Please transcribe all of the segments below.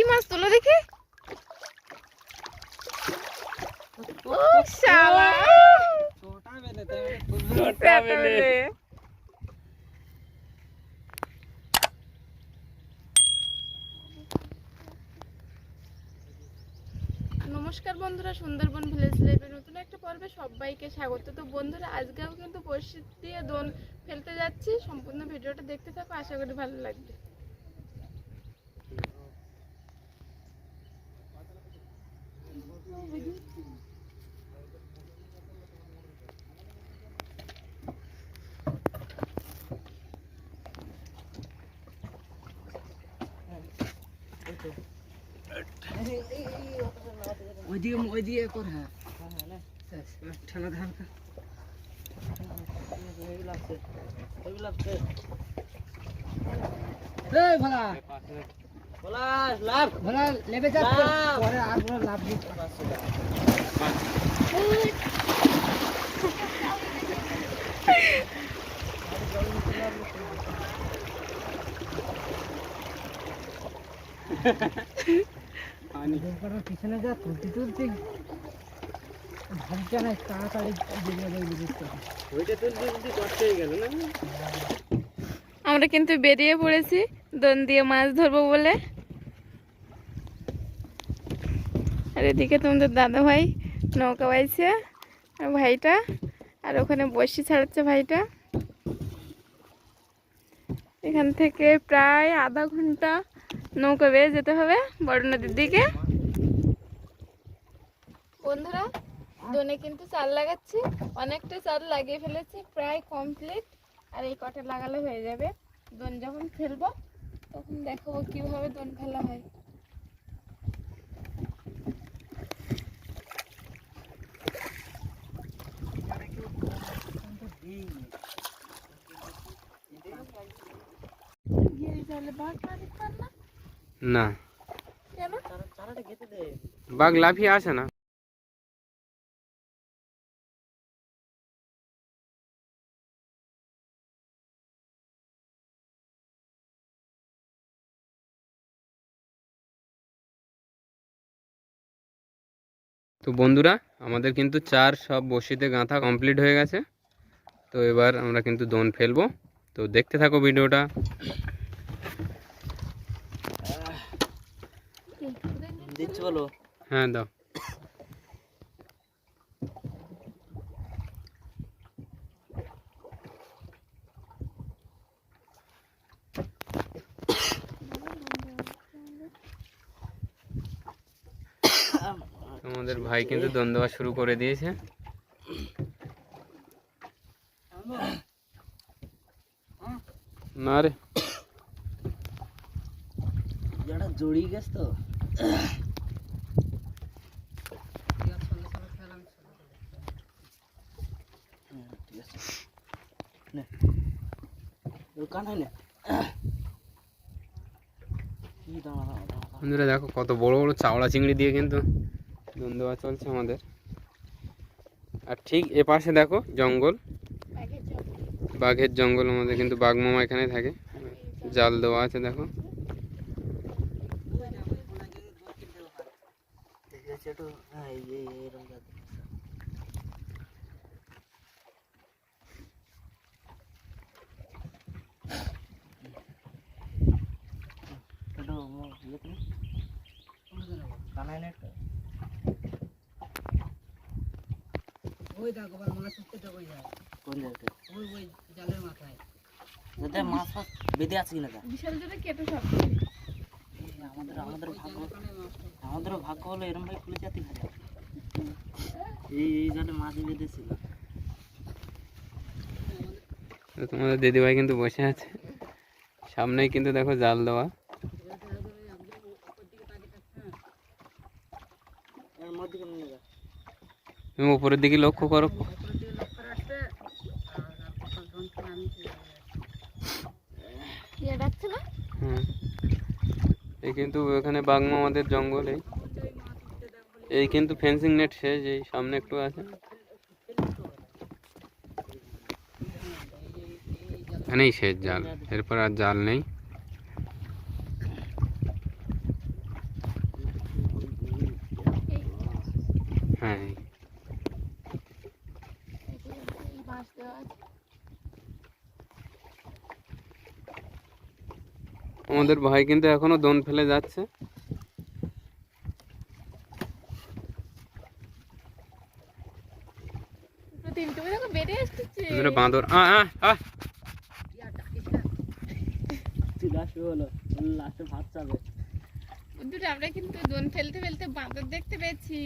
কি মাছ তোলো দেখি? নমস্কার বন্ধুরা সুন্দরবন ভিলেজ লাইফে নতুন একটা পর্বে সবাইকে স্বাগত। তো বন্ধুরা আজকেও কিন্তু পরিস্থিতি দিয়ে দোন ফেলতে যাচ্ছি। সম্পূর্ণ ভিডিওটা দেখতে থাকো আশা করি ভালো লাগবে। ওইদিকে ওইদিকে কর হ্যাঁ ব্যাস, এবার ঠেলা ধার কর। এই ভোলা, পিছনে যা তুলতে তুলতে। ভাবছে না তাড়াতাড়ি আমরা কিন্তু বেরিয়ে পড়েছি। দোন দিয়ে মাছ ধরবো বলে। আর এদিকে তোমাদের দাদা ভাই নৌকা বাইছে, আর ভাইটা, আর ওখানে বসি ছাড়াচ্ছে ভাইটা। এখান থেকে প্রায় আধা ঘণ্টা নৌকা বেয়ে যেতে হবে বড় নদীর দিকে। বন্ধুরা, দোনে কিন্তু চাল লাগাচ্ছি, অনেকটা চাল লাগিয়ে ফেলেছি, প্রায় কমপ্লিট আর এই কটা লাগালে হয়ে যাবে। দোন যখন ফেলব তখন দেখাবো কীভাবে দোন ফেলা হয়। গিয়ে তাহলে বাঘ না না বাঘ লাফিয়ে আসে না। তো বন্ধুরা আমাদের কিন্তু চার সব বসিতে গাঁথা কমপ্লিট হয়ে গেছে। তো এবার আমরা কিন্তু দোন ফেলব। তো দেখতে থাকো ভিডিওটা। হ্যাঁ দাও। ভাই কিন্তু দোন দেওয়া শুরু করে দিয়েছে। না রে। জড়িয়ে গেছে তো। কানাই না। কি দাঁড়া। বন্ধুরা দেখো কত বড় বড় চাওড়া চিংড়ি দিয়ে কিন্তু দোন দেওয়া চলছে আমাদের। আর ঠিক এ পাশে দেখো জঙ্গল। বাঘের জঙ্গল। আমাদের কিন্তু বাঘ মামা এখানে থাকে। জাল দেওয়া আছে দেখো। একটু মো- ইয়ে তুমি কানাই না একটা ওই দেখো আবার মাছ উঠতে ওই যায় কোন জায়গাতে ওই ওই জালের মাথায়। যাতে মাছ ফাছ বেঁধে আছে কিনা তা বিশাল জোরে কেটে সব আমাদের আমাদের ভাগ্য আমাদেরও ভাগ্য হলো এরম ভাই খুলে জাতি ভাজা। এই এই জালে মাঝে বেঁধেছিল। তোমাদের দিদিভাই কিন্তু বসে আছে। সামনেই কিন্তু দেখো জাল দেওয়া এর মধ্যে কোনো নিয়ে যা তুমি উপরের দিকে লক্ষ্য করো। এই কিন্তু এখানে বাঘ মামাদের জঙ্গল। এই কিন্তু ফেন্সিং নেট শেষ, এই সামনে একটু আছে। এখানেই শেষ জাল, এরপর আর জাল নেই। আমাদের ভাই কিন্তু এখনও দোন ফেলে যাচ্ছে। বাঁদর। আমরা কিন্তু দোন ফেলতে ফেলতে বাঁদর দেখতে পেয়েছি।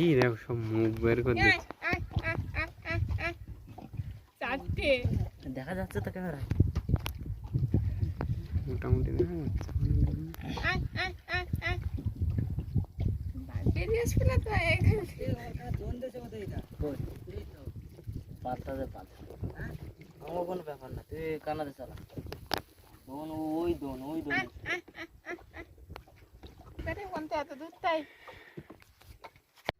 এই দেখো সব মুখ বের করে দিচ্ছে দেখা। যাচ্ছে তো ক্যামেরায়। মোটামুটি দেখা যাচ্ছে। দে পাত আমার কোনো ব্যাপার না তুই কানাতে চালা। দোন ওই দোন ওই দোন। এত দূর তাই।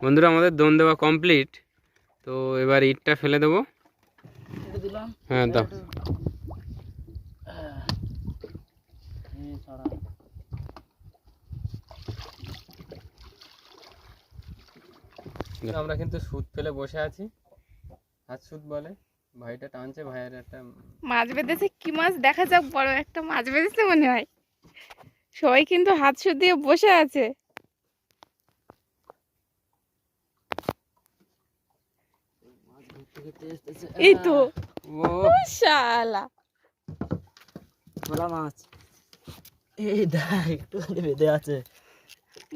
বন্ধুরা আমাদের দোন দেওয়া কমপ্লিট তো এবার ইটটা ফেলে দেবো। হ্যাঁ দাও। আমরা কিন্তু সুদ ফেলে বসে আছি। হাত সুদ বলে। ভাইটা টানছে ভাইয়ের একটা মাছ বেঁধেছে কি মাছ? দেখা যাক বড় একটা মাছ বেঁধেছে মনে হয়। সবাই কিন্তু হাত সুদ দিয়ে বসে আছে। এই তো। ও শালা ভোলা মাছ। এই দেখ একটু বেঁধে আছে।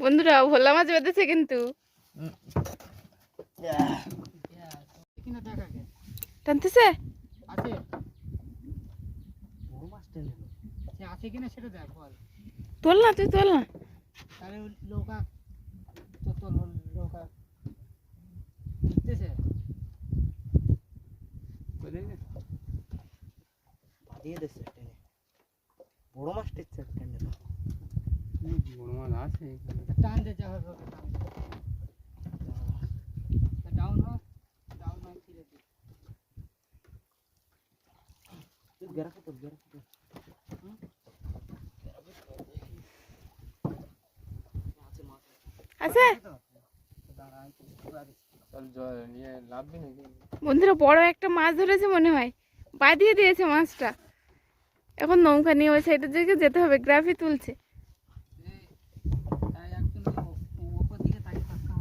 বন্ধুরা ভোলা মাছ বেঁধেছে কিন্তু। টানতেছে? আছে। বড় মাছ টেনে সে আছে কিনা সেটা দেখ বল। তোল না তুই তোল না। তাহলে ওই নৌকা তো তোর নৌকা দেখতেছে দিয়ে দিচ্ছে টেনে বড় মাছ টেকছে টেনে বড় মাছ আছে এখানে। টান দে যা হবে ওকে টান দে ডাউন হ ডাউন হয় ফিরে দে তুই গেরাকে তোর গেরাকে তোর আছে মাছ আছে তো দাঁড়া আমি তো পুরা দিচ্ছি চল জল নিয়ে লাভবি নাকি বন্ধুরা বড় একটা মাছ ধরেছে মনে হয়। বাঁধিয়ে দিয়েছে মাছটা। এখন নৌকা নিয়ে ওই সাইডের দিকে যেতে হবে গ্রাফি তুলছে। থাকা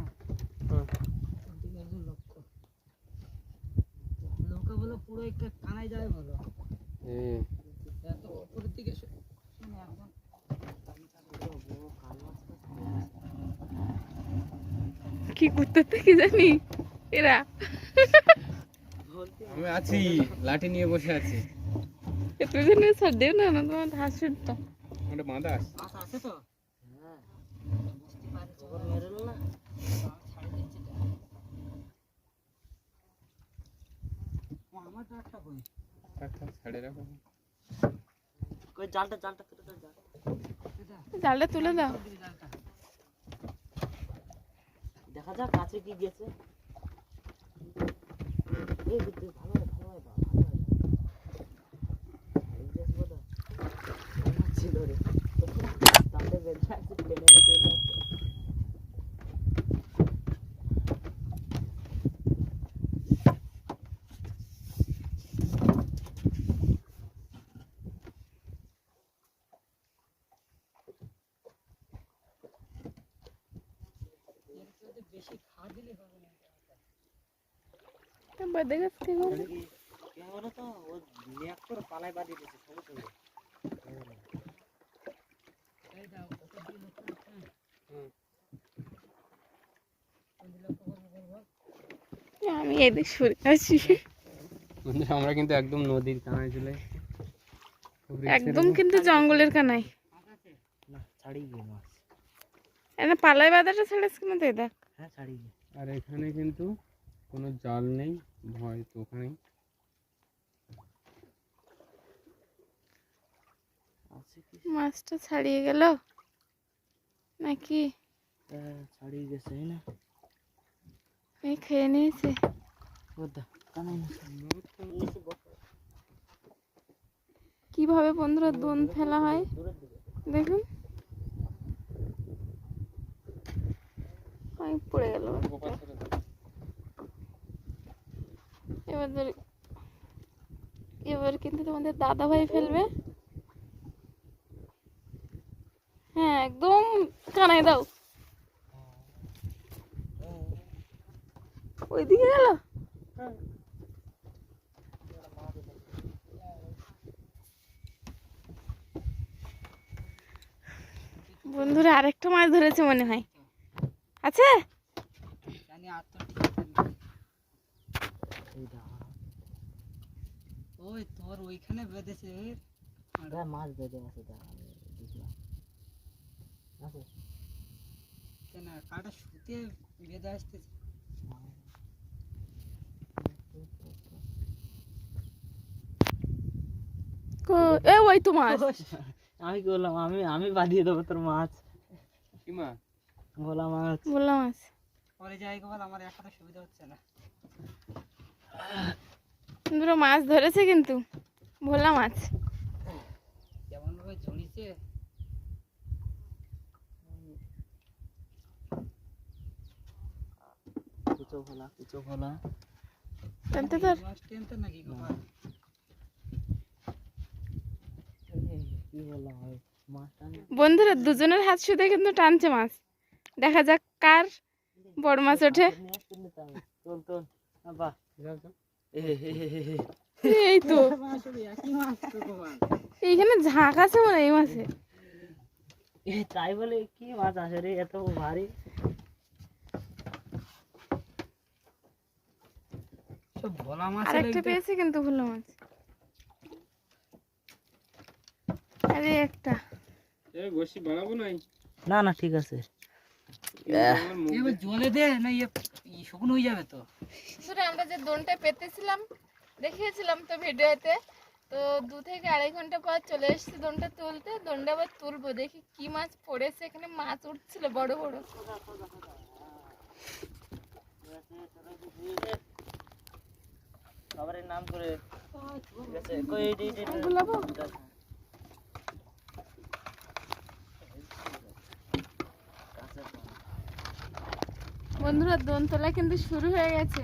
কি করতে কি জানি? এরা। আমি আছি, লাঠি নিয়ে বসে আছি। একটু জন্য ছাড় দেও না না তোমার হাত সুটটা ওটা বাঁধা আছে। আছে তো? হ্যাঁ বুঝতে পারছ খবর মেরে না ছাড়ে দিচ্ছি ও, আমার তো কই থাক, থাক, ছাড়ে রাখো। কই জালটা জালটা তুলে দাও জাল। জালটা তুলে দাও। জালটা দেখা যাক কাছে কি গেছে। এই ভালো হয়, ভালো হয়, ভালো হয়। এই গেছে বোধহয়। টেনে নিয়ে চলে যাচ্ছে। এর যদি বেশি দিলে হবে না বাদে গাছ কি গো? কি কি হবে বলো তো ও ন্যাক করে পালায় বাঁধিয়ে দিয়েছে সঙ্গে সঙ্গে এই দাও ওপর দিকে লক্ষ্য রাখতে হবে। হুম। কোন দিকে লক্ষ্য করব বলব আমি এদিক সরে আসি বন্ধুরা আমরা কিন্তু একদম নদীর কানায় চলে একদম কিন্তু জঙ্গলের আছে না ছাড়িয়ে গিয়ে মাছ। এনে পালাই বাদাটা ছেড়েছ কিনা তুই দেখ। হ্যাঁ আর এখানে কিন্তু কোনো জাল নেই ভয় তো ওখানে। মাছটা ছাড়িয়ে গেল। নাকি? ছাড়িয়ে গেছে না? এই খেয়ে নিয়েছে। কীভাবে বন্ধুরা দোন ফেলা হয়? দেখুন। ওই পড়ে গেল। এবার এবার কিন্তু তোমাদের দাদা ভাই ফেলবে হ্যাঁ একদম কানাই দাও ওইদিকে গেল বন্ধুরা আরেকটা মাছ ধরেছে মনে হয় আছে দাঁড়া। ওই তোর ওইখানে বেঁধেছে মাছ বেঁধে আছে দেখলাম। কেন কাটা শুতে বেঁধে আসতেছে? কো- এ ওই তো মাছ। আমি কি বললাম আমি আমি বাঁধিয়ে দেবো তোর মাছ। কি মা ভোলা মাছ। বললাম মাছ। পরে যাই বল আমার একটা সুবিধা হচ্ছে না। মাছ ধরেছে কিন্তু ভোলা মাছ। যেমন ভাবে ঝুড়িছে ভোলা টানতে ধর টেনতে নাকি গো? কি বন্ধুরা দুজনের হাত শুধু কিন্তু টানছে মাছ দেখা যাক কার বড় মাছ ওঠে। এই তো। এইখানে ঝাঁক আছে মনে হয় এই মাছে। তাই বলে কি মাছ আসে রে? এত ভারী। ভোলা মাছ আরেকটা পেয়েছে কিন্তু ভোলা মাছ। আরে একটা। এ বসি বাড়াবো নাই? না না ঠিক আছে। এবার জলে দে না ইয়ে শুকনো হয়ে যাবে তো। ধরে আমরা যে দোনটা পেতেছিলাম দেখিয়েছিলাম তো ভিডিওতে তো দু থেকে আড়াই ঘণ্টা পর চলে এসেছি দোনটা তুলতে। দোনটা আবার তুলবো দেখি কি মাছ পড়েছে এখানে মাছ উঠছিল বড় বড়। সবারই নাম করে ঠিক আছে কই এই, এই। বন্ধুরা দোন তোলা কিন্তু শুরু হয়ে গেছে।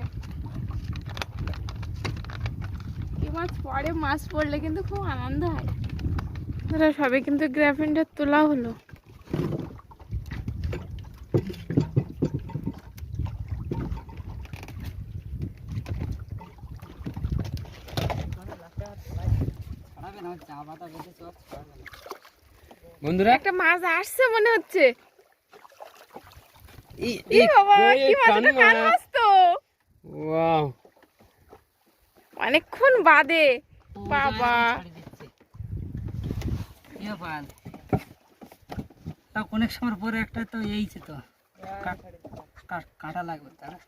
কি মাছ পরে মাছ পড়লে কিন্তু খুব আনন্দ হয়। সবে কিন্তু গ্রাফিনটা তোলা হলো ছাড়াবে না চা পাতা বেঁধেছে আর ছাড়াবে না বন্ধুরা? একটা মাছ আসছে মনে হচ্ছে। এই- এই- অনেকক্ষণ বাদে। বাবা। অনেক সময় পরে একটা তো এইছে তো। কাটা লাগবে তারা।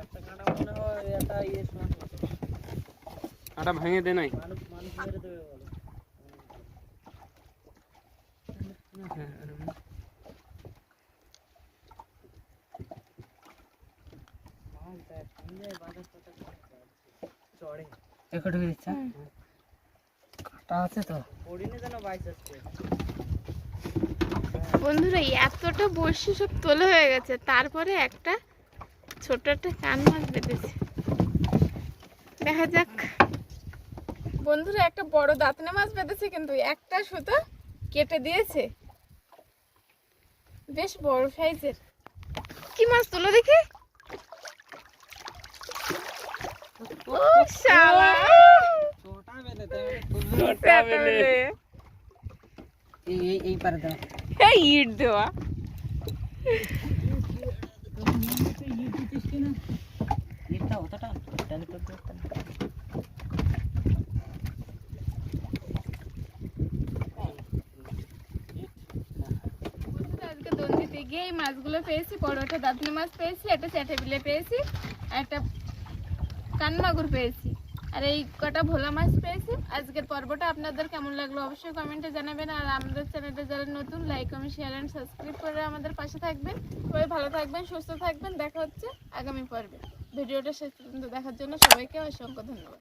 একটা কাঁটা মনে হয় এটা ইয়ে। আটা ভেঙে দে নাই। বন্ধুরা এতটা বড়শি সব তোলা হয়ে গেছে তারপরে একটা ছোট একটা কান মাছ বেঁধেছে। দেখা যাক। বন্ধুরা একটা বড় দাঁতনে মাছ বেঁধেছে কিন্তু একটা সুতো কেটে দিয়েছে। বেশ বড় সাইজের। কি মাছ তোলো দেখি? মানে তুলবে। পেটা বেলে। এই এই এই পারে দাও এই ইট দেওয়া ইটটা অতটা টানি করতে পারতাম না। বন্ধুরা, আজকে গিয়ে এই মাছগুলো পেয়েছি বড় একটা দাঁতনে মাছ পেয়েছি, একটা চ্যাটে বিলে পেয়েছি, একটা কানমাগুর পেয়েছি। আর এই কটা ভোলা মাছ পেয়েছি। আজকের পর্বটা আপনাদের কেমন লাগল অবশ্যই কমেন্টে জানাবেন। আর আমাদের চ্যানেলটা যারা নতুন like comment share and subscribe করে আমাদের পাশে থাকবেন। সবাই ভালো থাকবেন, সুস্থ থাকবেন। দেখা হচ্ছে আগামী পর্বে। ভিডিওটা শেষ পর্যন্ত দেখার জন্য সবাইকে অসংখ্য ধন্যবাদ।